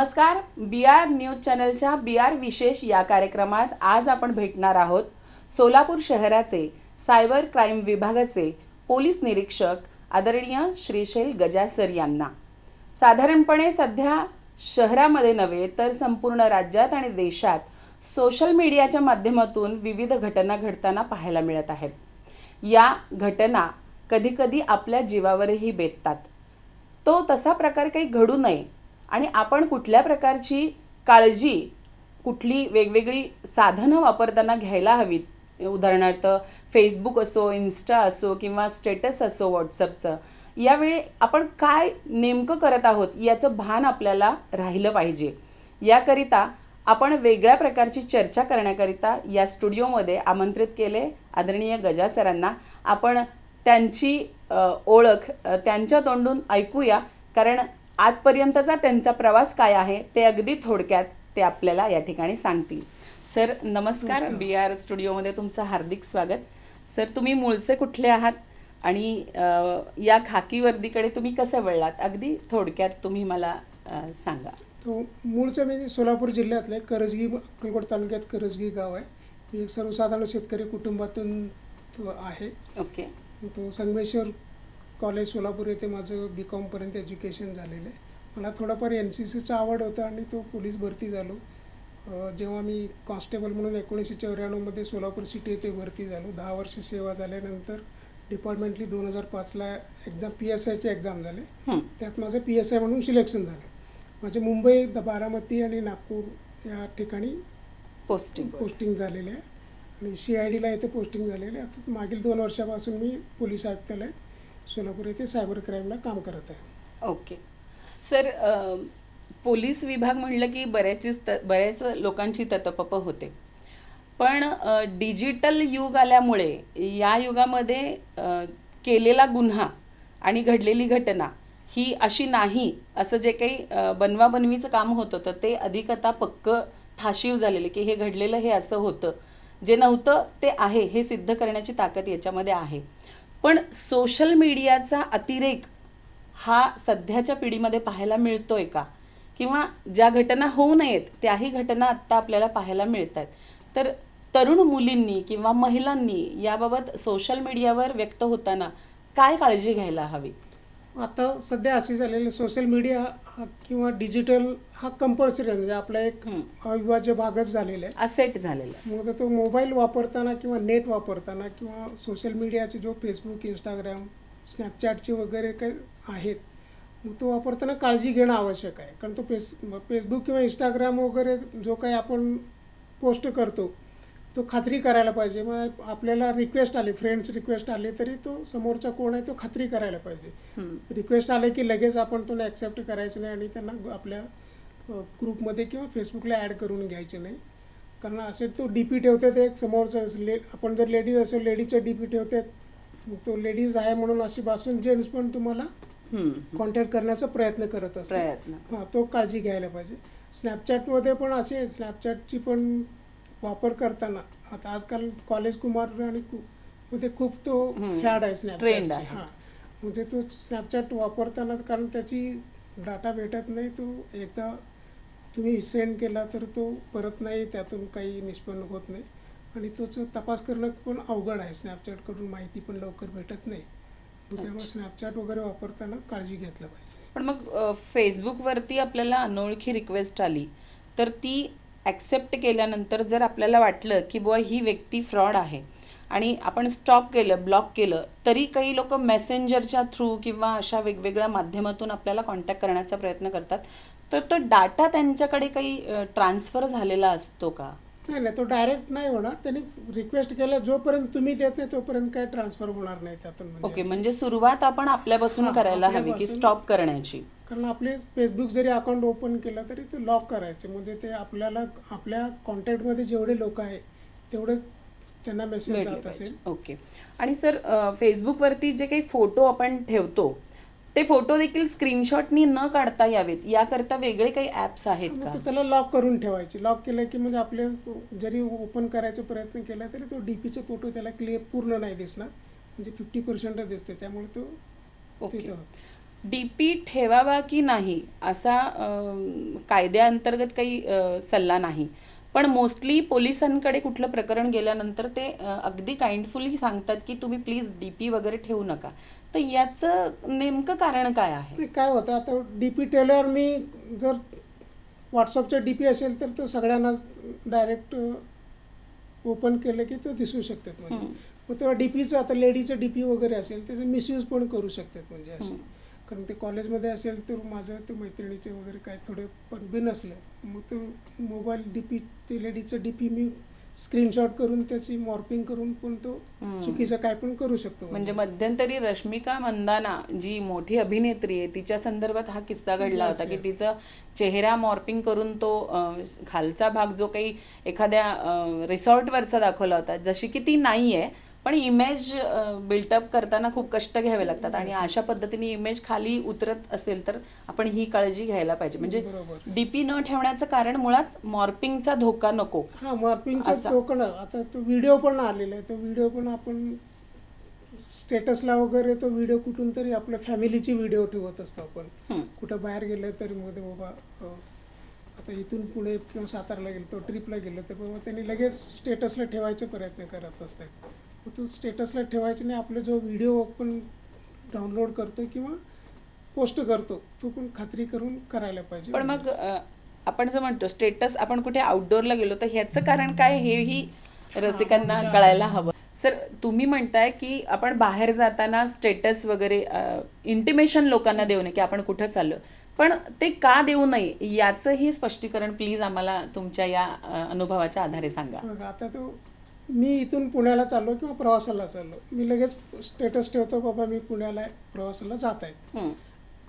नमस्कार बी R news चॅनलच्या बी R विशेष या कार्यक्रमात आज आपण भेटणार आहोत सोलापूर शहराचे सायबर क्राईम विभागाचे पोलीस निरीक्षक आदरणीय श्रीशैल गजासर यांना. साधारणपणे सध्या शहरामध्ये नव्हे तर संपूर्ण राज्यात आणि देशात सोशल मीडियाच्या माध्यमातून विविध घटना घडताना पाहायला मिळत आहेत. या घटना कधीकधी आपल्या जीवावरही बेततात. तो तसा प्रकार काही घडू नये आणि आपण कुठल्या प्रकारची काळजी कुठली वेगवेगळी साधनं वापरताना घ्यायला हवीत? उदाहरणार्थ फेसबुक असो इन्स्टा असो किंवा स्टेटस असो व्हॉट्सअपचं यावेळी आपण काय नेमकं करत आहोत याचं भान आपल्याला राहिलं पाहिजे. याकरिता आपण वेगळ्या प्रकारची चर्चा करण्याकरिता या स्टुडिओमध्ये आमंत्रित केले आदरणीय गजा सरांना. आपण त्यांची ओळख त्यांच्या तोंडून ऐकूया कारण आजपर्यंतचा त्यांचा प्रवास काय आहे ते अगदी थोडक्यात ते आपल्याला या ठिकाणी सांगतील. सर नमस्कार. बी आर स्टुडिओमध्ये तुमचं हार्दिक स्वागत. सर तुम्ही मूळचे कुठले आहात? आणि या खाकी वर्दीकडे तुम्ही कसे वळलात? अगदी थोडक्यात तुम्ही मला सांगा. तो मूळचं म्हणजे सोलापूर जिल्ह्यातलं आहे. करजगी अक्कलकोट तालुक्यात करजगी गाव आहे. मी एक सर्वसाधारण शेतकरी कुटुंबातून आहे. ओके. तो संगमेश्वर कॉलेज सोलापूर येथे माझं बी कॉमपर्यंत एज्युकेशन झालेलं आहे. मला थोडंफार एन सी सीचा आवड होता आणि तो पोलीस भरती झालो. जेव्हा मी कॉन्स्टेबल म्हणून एकोणीसशे चौऱ्याण्णवमध्ये सोलापूर सिटी येथे भरती झालो. दहा वर्ष सेवा झाल्यानंतर डिपार्टमेंटली दोन हजार पाचला एक्झाम पी एस आयचे एक्झाम झाले. त्यात माझं पी एस आय म्हणून सिलेक्शन झालं. माझे मुंबई द बारामती आणि नागपूर या ठिकाणी पोस्टिंग पोस्टिंग झालेले आहे आणि सी आय डीला येथे पोस्टिंग झालेले आहे आता मागील दोन वर्षापासून मी पोलीस आयुक्तालय सोलापूर येथे सायबर क्राईमला काम करत आहे. ओके. सर अ, पोलीस विभाग म्हणलं की बऱ्याचीच त बऱ्याच लोकांची ततपप होते. पण अ, डिजिटल युग आल्यामुळे या युगामध्ये अ, केलेला गुन्हा आणि घडलेली घटना ही अशी नाही असं जे काही अ, बनवाबनवीचं काम होतं तर ते अधिक आता पक्क ठाशीव झालेले की हे घडलेलं हे असं होतं. जे नव्हतं ते आहे हे सिद्ध करण्याची ताकद याच्यामध्ये आहे. पण सोशल मीडियाचा अतिरेक हा सध्याच्या पिढीमध्ये पाहायला मिळतो आहे का? किंवा ज्या घटना होऊ नयेत त्याही घटना आत्ता आपल्याला पाहायला मिळत आहेत तर तरुण मुलींनी किंवा महिलांनी याबाबत सोशल मीडियावर व्यक्त होताना काय काळजी घ्यायला हवी? आता सध्या असे झालेले सोशल मीडिया किंवा डिजिटल हा कंपल्सरी आहे म्हणजे आपला एक. अविभाज्य भागच झालेला आहे असेट झालेलं आहे. मग तो मोबाईल वापरताना किंवा नेट वापरताना किंवा सोशल मीडियाचे जो फेसबुक इंस्टाग्राम स्नॅपचॅटचे वगैरे काही आहेत मग तो वापरताना काळजी घेणं आवश्यक आहे कारण तो फेस फेसबुक किंवा इंस्टाग्राम वगैरे जो काही आपण पोस्ट करतो तो खात्री करायला पाहिजे. मग आपल्याला रिक्वेस्ट आली फ्रेंड्स रिक्वेस्ट आली तरी तो समोरचा कोण आहे तो खात्री करायला पाहिजे. रिक्वेस्ट आले की लगेच आपण तो ॲक्सेप्ट करायचं नाही आणि त्यांना आपल्या ग्रुपमध्ये किंवा फेसबुकला ॲड करून घ्यायचे नाही. कारण असे तो डी पी ठेवतात एक समोरचा ले आपण जर लेडीज असेल लेडीजचे डी पी ठेवतात. मग तो लेडीज आहे म्हणून अशी बसून जेंट्स पण तुम्हाला. कॉन्टॅक्ट करण्याचा प्रयत्न करत प्रयत्न. हां तो काळजी घ्यायला पाहिजे. स्नॅपचॅटमध्ये पण असे स्नॅपचॅटची पण वापर करताना. आता आजकाल कॉलेज कुमार आणि कु- मध्ये खूप तो. फॅड आहे स्नॅपचॅट. हां. म्हणजे तो स्नॅपचॅट वापरताना कारण त्याची डाटा भेटत नाही तो एकदा तुम्ही सेंड केला तर तो परत नाही त्यातून काही निष्पन्न होत नाही. आणि तोचं तपास करणं पण अवघड आहे. स्नॅपचॅटकडून माहिती पण लवकर भेटत नाही. त्यामुळे स्नॅपचॅट वगैरे वापरताना काळजी घेतलं पाहिजे. पण मग फेसबुकवरती आपल्याला अनोळखी रिक्वेस्ट आली तर ती ॲक्सेप्ट केल्यानंतर जर आपल्याला वाटलं की बुवा ही व्यक्ती फ्रॉड आहे आणि आपण स्टॉप केलं ब्लॉक केलं तरी काही लोक मेसेंजरच्या थ्रू किंवा अशा वेगवेगळ्या माध्यमातून आपल्याला कॉन्टॅक्ट करण्याचा प्रयत्न करतात. तर तो डाटा त्यांच्याकडे काही ट्रान्सफर झालेला असतो का? नाही नाही तो डायरेक्ट नाही होणार. त्यांनी रिक्वेस्ट केलं जोपर्यंत तुम्ही देत नाही तोपर्यंत काय ट्रान्सफर होणार नाही त्यातून. ओके असं. म्हणजे सुरुवात आपण आपल्यापासून करायला हवी की. स्टॉप करण्याची. कारण आपले फेसबुक जरी अकाउंट ओपन केलं तरी ते लॉक करायचे. म्हणजे ते आपल्याला आपल्या कॉन्टॅक्टमध्ये जेवढे लोक आहेत तेवढेच त्यांना मेसेज जात. असेल. ओके आणि सर फेसबुकवरती जे काही फोटो आपण ठेवतो ते फोटो देखील स्क्रीनशॉटनी न काढता यावेत. याकरता वेगळे काही ॲप्स आहेत का? त्याला लॉक करून ठेवायचे. लॉक केलं की म्हणजे आपले जरी ओपन करायचा प्रयत्न केला तरी तो डीपीचा फोटो त्याला क्लिअर पूर्ण नाही दिसणार. म्हणजे फिफ्टी पर्सेंटच दिसते त्यामुळे तो ओके तिथं डीपी ठेवावा की नाही असा कायद्याअंतर्गत काही सल्ला नाही. पण मोस्टली पोलिसांकडे कुठलं प्रकरण गेल्यानंतर ते अगदी काइंडफुली सांगतात की तुम्ही प्लीज डीपी वगैरे ठेवू नका. तर याचं नेमकं कारण काय आहे? ते काय होतं आता डी पी टेलर मी जर व्हॉट्सअपचं डी पी असेल तर तो सगळ्यांनाच डायरेक्ट ओपन केलं की तो दिसू शकतात. म्हणजे. मग तेव्हा डी पीचं आता लेडीचं डी पी वगैरे असेल त्याचं मिसयूज पण करू शकतात म्हणजे असे. कारण ते कॉलेजमध्ये असेल तर माझं ते मैत्रिणीचे वगैरे काय थोडे पण बिन असले मग तो मोबाईल डी पी ते लेडीचं डी पी मी स्क्रीनशॉट करून त्याची मॉर्पिंग करून पण तो. चुकीचं काय पण करू शकतो म्हणजे मध्यंतरी रश्मिका मंदाना जी मोठी अभिनेत्री आहे तिच्या संदर्भात हा किस्सा घडला होता की. तिचं चेहरा मॉर्पिंग करून तो खालचा भाग जो काही एखाद्या रिसॉर्टवरचा दाखवला होता जशी की ती नाहीये पण इमेज बिल्टअप करताना खूप कष्ट घ्यावे लागतात. आणि अशा पद्धतीने इमेज खाली उतरत असेल तर आपण ही काळजी घ्यायला पाहिजे. म्हणजे. डीपी न ठेवण्याचं कारण मुळात मॉर्पिंगचा धोका नको. हा मॉर्पिंगचं. टोकन आता तो व्हिडिओ पण आलेला आहे. तो व्हिडिओ पण आपण स्टेटसला वगैरे तो व्हिडिओ कुठून तरी आपल्या फॅमिलीची व्हिडिओ ठेवत असतो आपण. कुठं बाहेर गेलं तरी मध्ये बाबा आता इथून पुणे किंवा सातारला गेलो तो ट्रिपला गेलो तर बाबा त्यांनी लगेच स्टेटसला ठेवायचे प्रयत्न करत असतात. तो स्टेटसला ठेवायचे नाही आपला जो व्हिडिओ आपण डाउनलोड करतो किंवा पोस्ट करतो तो पण खात्री करून करायला पाहिजे. पण मग आपण जो म्हणतो स्टेटस आपण कुठे आउटडोअरला गेलो तर ह्याचं कारण काय हेही रसिकांना म्हणजे कळायला हवं. सर तुम्ही म्हणताय की आपण बाहेर जाताना स्टेटस वगैरे इंटिमेशन लोकांना देऊ नये की आपण कुठं चाललो. पण ते का देऊ नये याचंही स्पष्टीकरण प्लीज आम्हाला तुमच्या या अनुभवाच्या आधारे सांगा. बघा आता तो मी इथून पुण्याला चाललो किंवा प्रवासाला चाललो. मी लगेच स्टेटस ठेवतो बाबा मी पुण्याला प्रवासाला जात आहे.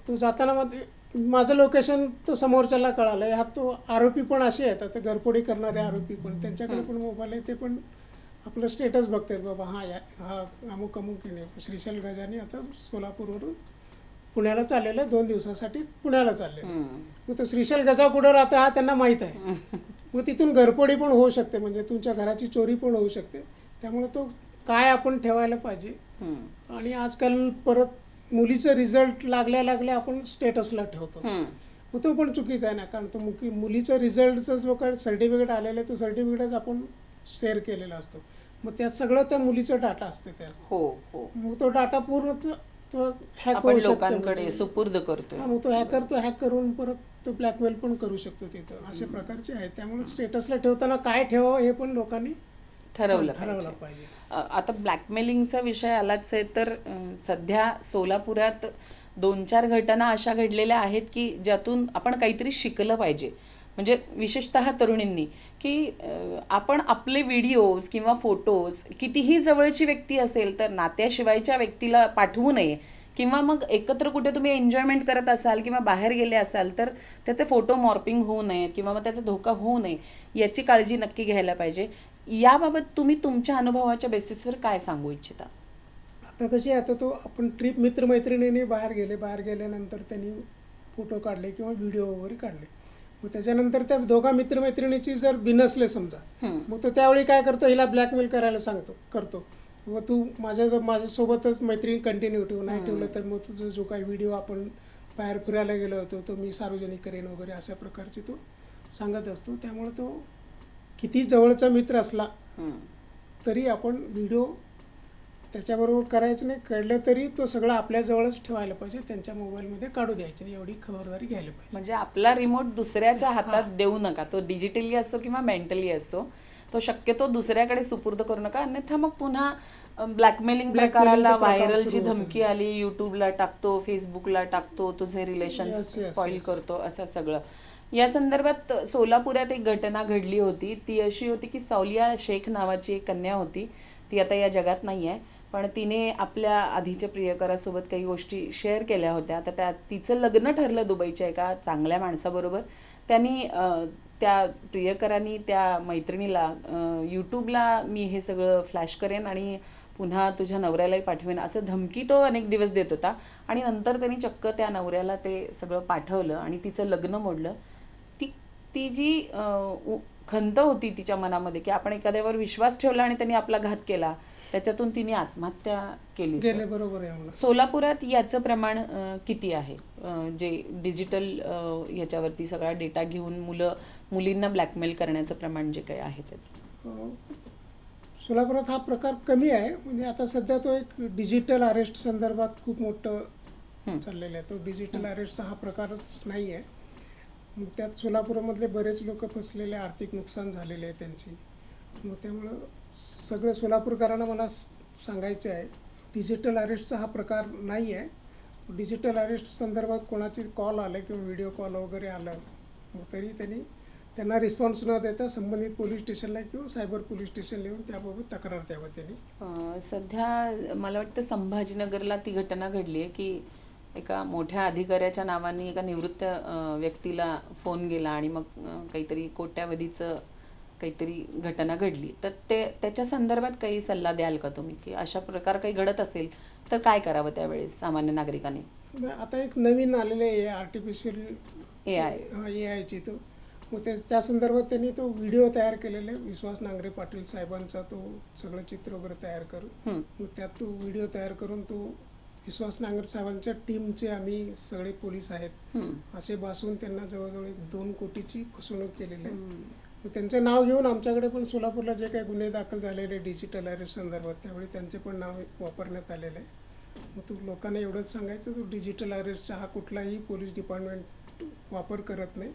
तो जाताना मग माझं लोकेशन तो समोरच्याला कळालं. ह्यात तो आरोपी पण असे आहेत. आता घरफोडी करणारे आरोपी पण. त्यांच्याकडे पण मोबाईल आहे. ते पण आपलं स्टेटस बघतात बाबा हा या हा अमुक अमुक श्रीशैल गजानी आता सोलापूरवरून पुण्याला चाललेलं दोन दिवसासाठी पुण्याला. हम्म. मग तो श्रीशैल गजा कुठं राहतो हा त्यांना माहीत आहे मग तिथून घरफोडी पण होऊ शकते म्हणजे तुमच्या घराची चोरी पण होऊ शकते त्यामुळे तो काय आपण ठेवायला पाहिजे. आणि आजकाल परत मुलीचं रिझल्ट लागल्या लागल्या आपण स्टेटसला ठेवतो. मग तो पण चुकीचा आहे ना कारण तो मुकी मुलीचं रिझल्टचं जो काय सर्टिफिकेट आलेलं आहे तो सर्टिफिकेटच आपण शेअर केलेला असतो मग त्यात सगळं त्या मुलीचं डाटा असते त्यात हो हो मग तो डाटा पूर्ण हॅक आपण होऊ लोकांकडे म्हणजे. सुपूर्द करतोय. हा, मग तो हॅकर तो हॅक करून परत तो ब्लॅकमेल पण करू शकतो तिथं. अशा प्रकारचे आहेत. त्यामुळे स्टेटसला ठेवताना काय ठेवावं हे पण लोकांनी ठरवलं ठरवलं पाहिजे. पाहिजे. अ, आता ब्लॅकमेलिंगचा विषय आलाच आहे तर अ, सध्या सोलापुरात दोन चार घटना अशा घडलेल्या आहेत की ज्यातून आपण काहीतरी शिकलं पाहिजे. म्हणजे विशेषतः तरुणींनी की आपण आपले व्हिडिओज किंवा फोटोज कितीही जवळची व्यक्ती असेल तर नात्याशिवायच्या व्यक्तीला पाठवू नये. किंवा मग एकत्र कुठे तुम्ही एन्जॉयमेंट करत असाल किंवा बाहेर गेले असाल तर त्याचे फोटो मॉर्पिंग होऊ नये किंवा मग त्याचा धोका होऊ नये याची काळजी नक्की घ्यायला पाहिजे. याबाबत तुम्ही तुमच्या अनुभवाच्या बेसिसवर काय सांगू इच्छिता? आता कशी आता तो आपण ट्रिप मित्रमैत्रिणीने बाहेर गेले बाहेर गेल्यानंतर त्यांनी फोटो काढले किंवा व्हिडिओ वगैरे काढले. मग त्याच्यानंतर त्या दोघा मित्रमैत्रिणीची जर बिनसले समजा. मग तो त्यावेळी काय करतो? हिला ब्लॅकमेल करायला सांगतो करतो. मग तू माझ्या जर माझ्यासोबतच मैत्रीण कंटिन्यू ठेवू. नाही ठेवलं तर मग तुझा जो काही व्हिडिओ आपण बाहेर फिरायला गेलो होतो तो मी सार्वजनिक करेन वगैरे अशा प्रकारचे तो सांगत असतो. त्यामुळे तो किती जवळचा मित्र असला. तरी आपण व्हिडिओ त्याच्याबरोबर करायचं नाही. कळलं तरी तो सगळं आपल्याजवळच ठेवायला पाहिजे. त्यांच्या मोबाईलमध्ये काढू द्यायचं नाही. एवढी खबरदारी घ्यायला पाहिजे. म्हणजे आपला रिमोट दुसऱ्याच्या हातात देऊ नका. तो डिजिटली असो किंवा मेंटली असो तो शक्यतो दुसऱ्याकडे सुपूर्द करू नका. अन्यथा मग पुन्हा ब्लॅकमेलिंग प्रकाराला व्हायरलची. धमकी आली युट्यूबला टाकतो फेसबुकला टाकतो तुझे रिलेशन स्पॉइल. करतो असं सगळं. या संदर्भात सोलापुरात एक घटना घडली होती. ती अशी होती की सौलिया शेख नावाची एक कन्या होती. ती आता या जगात नाही आहे पण तिने आपल्या आधीच्या प्रियकरासोबत काही गोष्टी शेअर केल्या होत्या. तर त्या तिचं लग्न ठरलं दुबईच्या एका चांगल्या माणसाबरोबर. त्यांनी त्या प्रियकरांनी त्या मैत्रिणीला यूट्यूबला मी हे सगळं फ्लॅश करेन आणि पुन्हा तुझ्या नवऱ्यालाही पाठवेन असं धमकी तो अनेक दिवस देत होता. आणि नंतर त्यांनी चक्क त्या नवऱ्याला ते सगळं पाठवलं आणि तिचं लग्न मोडलं. ती ती जी उ- खंत होती तिच्या मनामध्ये की आपण एखाद्यावर विश्वास ठेवला आणि त्यांनी आपला घात केला त्याच्यातून तिने आत्महत्या केली. गेले बरोबर आहे मला सोलापुरात याचं प्रमाण अ, किती आहे? अ, जे डिजिटल अ, याच्यावरती सगळा डेटा घेऊन मुलं मुलींना ब्लॅकमेल करण्याचं प्रमाण जे काही आहे त्याचं. अं, सोलापुरात हा प्रकार कमी आहे. म्हणजे आता सध्या तो एक डिजिटल अरेस्ट संदर्भात खूप मोठं हं. चाललेलं आहे. तो डिजिटल अरेस्टचा हा प्रकारच नाही आहे मग त्यात सोलापुरामधले बरेच लोक फसलेले आर्थिक नुकसान झालेले आहे त्यांची. मग त्यामुळं सगळं सोलापूरकरांना मला सांगायचे आहे डिजिटल अरेस्टचा हा प्रकार नाही आहे डिजिटल अरेस्ट संदर्भात कोणाचे कॉल आले किंवा व्हिडिओ कॉल वगैरे आलं मग तरी त्यांनी त्यांना रिस्पॉन्स न देता संबंधित पोलीस स्टेशनला किंवा सायबर पोलीस स्टेशनला येऊन त्याबाबत तक्रार द्यावं त्यांनी. सध्या मला वाटतं संभाजीनगरला ती घटना घडली आहे की एका मोठ्या अधिकाऱ्याच्या नावाने एका निवृत्त व्यक्तीला फोन गेला आणि मग काहीतरी कोट्यावधीचं काहीतरी घटना घडली तर ते त्याच्या संदर्भात काही सल्ला द्याल का तुम्ही? की अशा प्रकार काही घडत असेल तर काय करावं त्यावेळेस सामान्य नागरिकांनी? आता एक नवीन आलेले आहे आर्टिफिशियल AI. ए आयची तो. मग ते त्या संदर्भात त्यांनी तो व्हिडिओ तयार केलेला आहे विश्वास नांगरे पाटील साहेबांचा तो सगळं चित्र वगैरे तयार करून. मग त्यात तो व्हिडिओ तयार करून तो विश्वास नांगरे साहेबांच्या टीमचे आम्ही सगळे पोलीस आहेत. असे भासून त्यांना जवळजवळ एक दोन कोटीची फसवणूक केलेली आहे. त्यांचं नाव घेऊन आमच्याकडे पण सोलापूरला जे काही गुन्हे दाखल झालेले डिजिटल अरेस्ट संदर्भात त्यावेळी त्यांचे पण नाव वापरण्यात आलेलं आहे. मग तू लोकांना एवढंच सांगायचं तो डिजिटल अरेस्टचा हा कुठलाही पोलीस डिपार्टमेंट वापर करत नाही.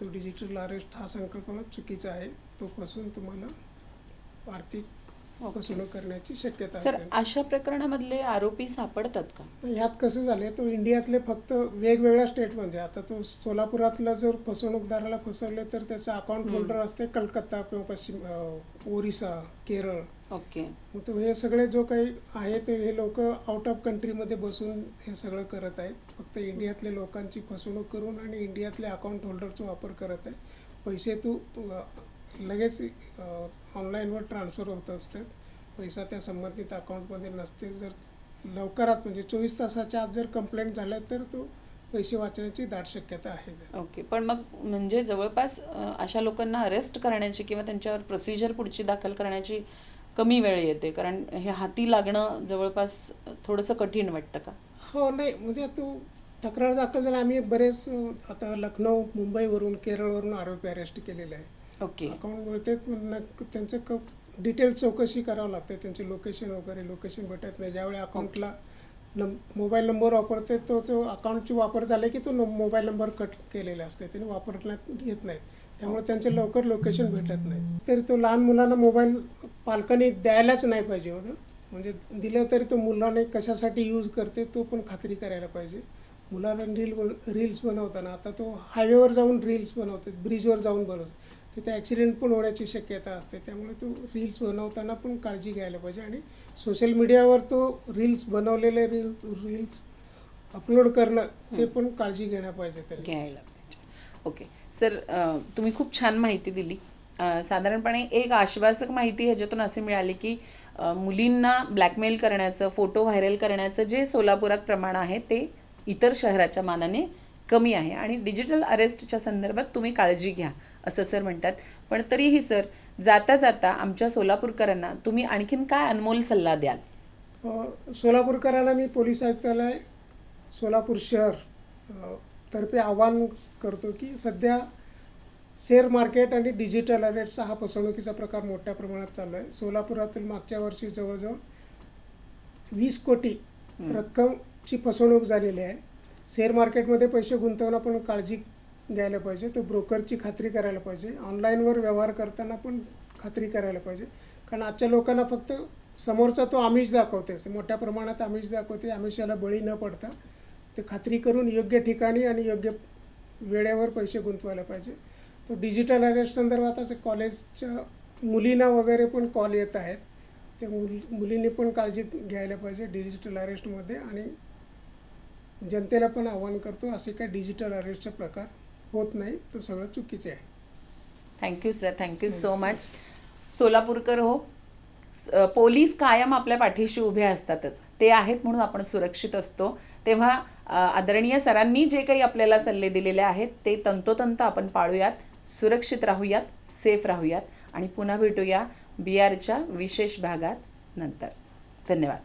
तो डिजिटल अरेस्ट हा संकल्पना चुकीचा आहे तो फसून तुम्हाला आर्थिक फसवणूक करण्याची शक्यता सर असेल. अशा प्रकरणामधले आरोपी सापडतात का? तर ह्यात कसं झालं तो इंडियातले फक्त वेगवेगळ्या स्टेट म्हणजे आता तो सोलापुरातला जर फसवणूकदाराला फसवले तर त्याचं अकाउंट. होल्डर असते कलकत्ता किंवा पश्चिम अं, ओरिसा केरळ. ओके. मग तो हे सगळे जो काही आहे ते हे लोक आउट ऑफ कंट्रीमध्ये बसून हे सगळं करत आहेत. फक्त इंडियातल्या लोकांची फसवणूक करून आणि इंडियातल्या अकाउंट होल्डरचा वापर करत आहे पैसे तू तू, अं, लगेच ऑनलाईनवर ट्रान्सफर होत असतात. पैसा त्या संबंधित अकाउंटमध्ये नसते जर लवकरात म्हणजे चोवीस तासाच्या आत जर कंप्लेंट झाल्या तर तो पैसे वाचण्याची दाट शक्यता आहे. ओके पण मग म्हणजे जवळपास अशा लोकांना अरेस्ट करण्याची किंवा त्यांच्यावर प्रोसिजर पुढची दाखल करण्याची कमी वेळ येते. कारण हे हाती लागणं जवळपास थोडंसं कठीण वाटतं का? हो नाही म्हणजे तो तक्रार दाखल झाला आम्ही बरेच आता लखनौ मुंबईवरून केरळवरून आरोपी अरेस्ट केलेले आहे ओके. अकाउंट ते त्यांचं क डिटेल चौकशी करावं लागते. त्यांचे लोकेशन वगैरे लोकेशन भेटत नाही. ज्यावेळी अकाउंटला नम मोबाईल नंबर वापरते तो तो अकाउंटची वापर झाले की तो मोबाईल नंबर कट केलेला असते. त्याने वापरण्यात येत नाहीत. त्यामुळे त्यांचे लवकर लोकेशन भेटत नाही. तरी तो लहान मुलांना मोबाईल पालकांनी द्यायलाच नाही पाहिजे होतं म्हणजे दिलं तरी तो मुलाने कशासाठी यूज करते तो पण खात्री करायला पाहिजे. मुलांना रील रील्स बनवताना. आता तो हायवेवर जाऊन रील्स बनवते ब्रिजवर जाऊन बनवतो. तिथे ॲक्सिडेंट पण होण्याची शक्यता असते. त्यामुळे तो रील्स बनवताना पण काळजी घ्यायला पाहिजे. आणि सोशल मीडियावर तो रील्स बनवलेले रील रील्स अपलोड करणं ते पण काळजी घेणं पाहिजे त्यांनी घ्यायला पाहिजे. ओके सर तुम्ही खूप छान माहिती दिली. साधारणपणे एक आश्वासक माहिती ह्याच्यातून असे मिळाली की मुलींना ब्लॅकमेल करण्याचं फोटो व्हायरल करण्याचं जे सोलापुरात प्रमाण आहे ते इतर शहराच्या मानाने कमी आहे. आणि डिजिटल अरेस्टच्या संदर्भात तुम्ही काळजी घ्या. असं सर म्हणतात. पण तरीही सर जाता जाता आमच्या सोलापूरकरांना तुम्ही आणखीन काय अनमोल सल्ला द्याल? सोलापूरकरांना मी पोलीस आयुक्तालय सोलापूर शहर तर्फे आवाहन करतो की सध्या शेअर मार्केट आणि डिजिटल अरेटचा हा फसवणुकीचा प्रकार मोठ्या प्रमाणात चालू आहे. सोलापुरातील मागच्या वर्षी जवळजवळ वीस कोटी. रक्कमची फसवणूक झालेली आहे. शेअर मार्केटमध्ये पैसे गुंतवणं पण काळजी द्यायला पाहिजे. तो ब्रोकरची खात्री करायला पाहिजे. ऑनलाईनवर व्यवहार करताना पण खात्री करायला पाहिजे. कारण आजच्या लोकांना फक्त समोरचा तो आमिष दाखवते मोठ्या प्रमाणात आमिष दाखवते आमिषाला बळी न पडता ते खात्री करून योग्य ठिकाणी आणि योग्य वेळेवर पैसे गुंतवायला पाहिजे. तो डिजिटल अरेस्ट संदर्भात असं कॉलेजच्या मुलींना वगैरे पण कॉल येत आहेत. ते मुली मुलींनी पण काळजी घ्यायला पाहिजे डिजिटल अरेस्टमध्ये आणि जनतेला पण आवाहन करतो असे काही डिजिटल अरेस्टचे प्रकार होत नाही तो सगळं चुकीचे आहे. Thank you sir thank you so much Solapurkar हो पोलीस कायम आपल्या पाठीशी उभे असतातच. ते आहेत म्हणून आपण सुरक्षित असतो. तेव्हा आदरणीय सरांनी जे काही आपल्याला सल्ले दिलेले आहेत ते तंतोतंत आपण पाळूयात सुरक्षित राहूयात सेफ राहूयात आणि पुन्हा भेटूया बी आरच्या विशेष भागात नंतर. धन्यवाद.